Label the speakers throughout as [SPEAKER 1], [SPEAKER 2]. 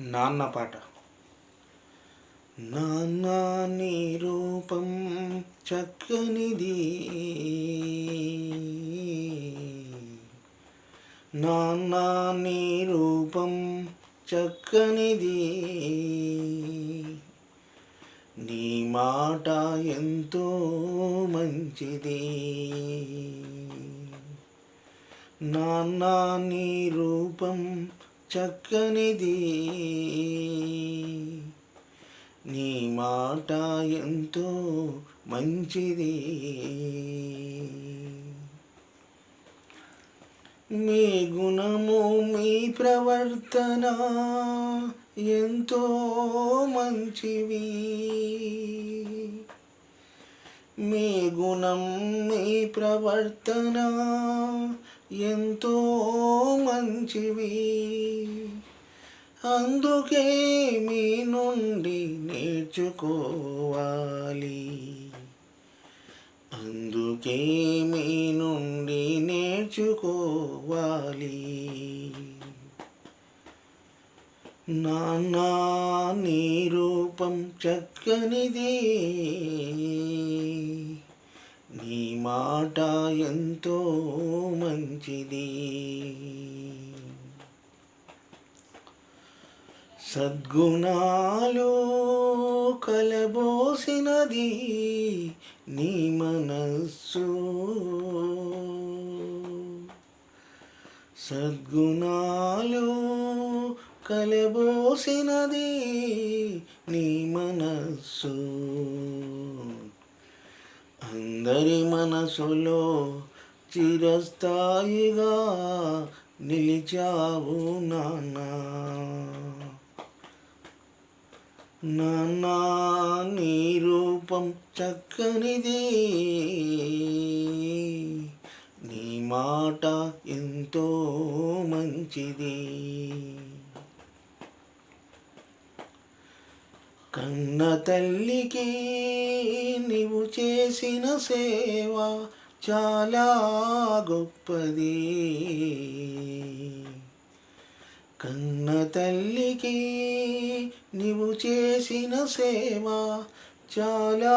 [SPEAKER 1] నాన్న పాట. నాన్న నీ రూపం చక్కనిది. నాన్న నీ రూపం చక్కనిది. నీ మాట ఎంతో మంచిది. నాన్న నీ రూపం చక్కనిది. నీ మాట ఎంతో మంచిది. మీ గుణము మీ ప్రవర్తన ఎంతో మంచివి. మీ గుణం మీ ప్రవర్తన ఎంతో మంచివి. అందుకే మీ నుండి నేర్చుకోవాలి. అందుకే మీ నుండి నేర్చుకోవాలి. నాన్న నీ రూపం చక్కనిదే. నీ మాట ఎంతో మంచిది. సద్గుణాలు కలబోసినది నీ మనస్సు. సద్గుణాలు కలబోసినది నీ మనస్సు. అందరి మనసులో చిరస్థాయిగా నిలిచావు నాన్న. నాన్న నీ రూపం చక్కనిది. నీ మాట ఎంతో మంచిది. కన్న తల్లికి నీవు చేసిన సేవ చాలా గొప్పది. కన్న తల్లికి నీవు చేసిన సేవ చాలా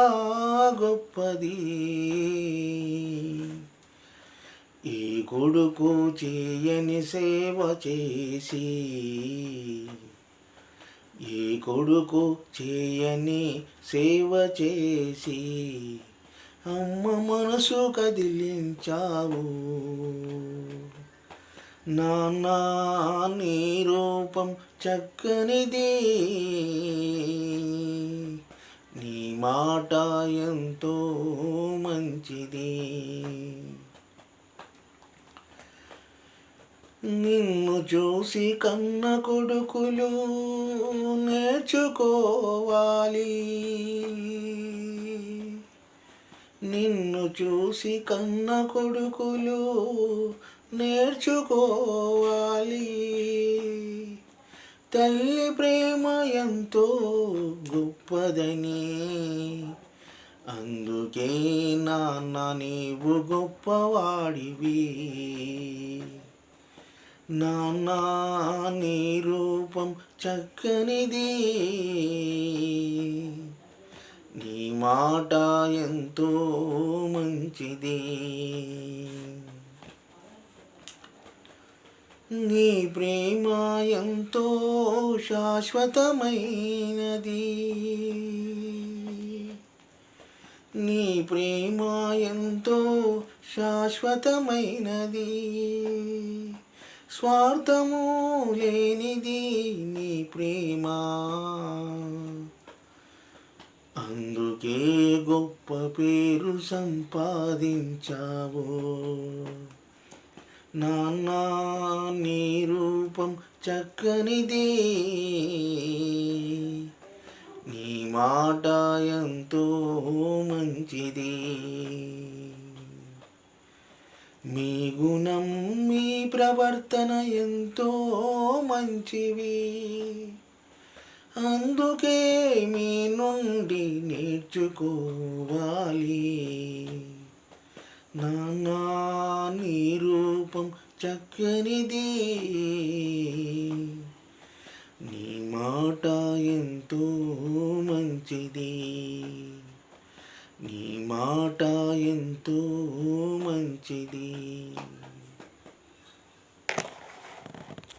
[SPEAKER 1] గొప్పది. ఈ కొడుకు చేయని సేవ చేసి ఏ కొడుకు చేయని సేవ చేసి అమ్మ మనసు కదిలించావు. నాన్న నీ రూపం చక్కనిది. నీ మాట ఎంతో మంచిది. నిన్ను చూసి కన్న కొడుకులు నేర్చుకోవాలి నిన్ను చూసి కన్న కొడుకులు నేర్చుకోవాలి. తల్లి ప్రేమ ఎంతో గొప్పదని. అందుకే నాన్న నీవు గొప్పవాడివి. నాన్న నీ రూపం చక్కనిది. నీ మాట ఎంతో మంచిది. నీ ప్రేమ ఎంతో శాశ్వతమైనది. నీ ప్రేమ ఎంతో శాశ్వతమైనది. స్వార్థము లేనిది నీ ప్రేమ. అందుకే గొప్ప పేరు సంపాదించావు. నాన్న నీ రూపం చక్కనిది. నీ మాట ఎంతో మంచిది. మీ గుణం మీ ప్రవర్తన ఎంతో మంచివి. అందుకే మీ నుండి నేర్చుకోవాలి. నానా నీ రూపం చక్కనిది. నీ మాట ఎంతో మంచిది. నీ మాట ఎంతో మంచిది.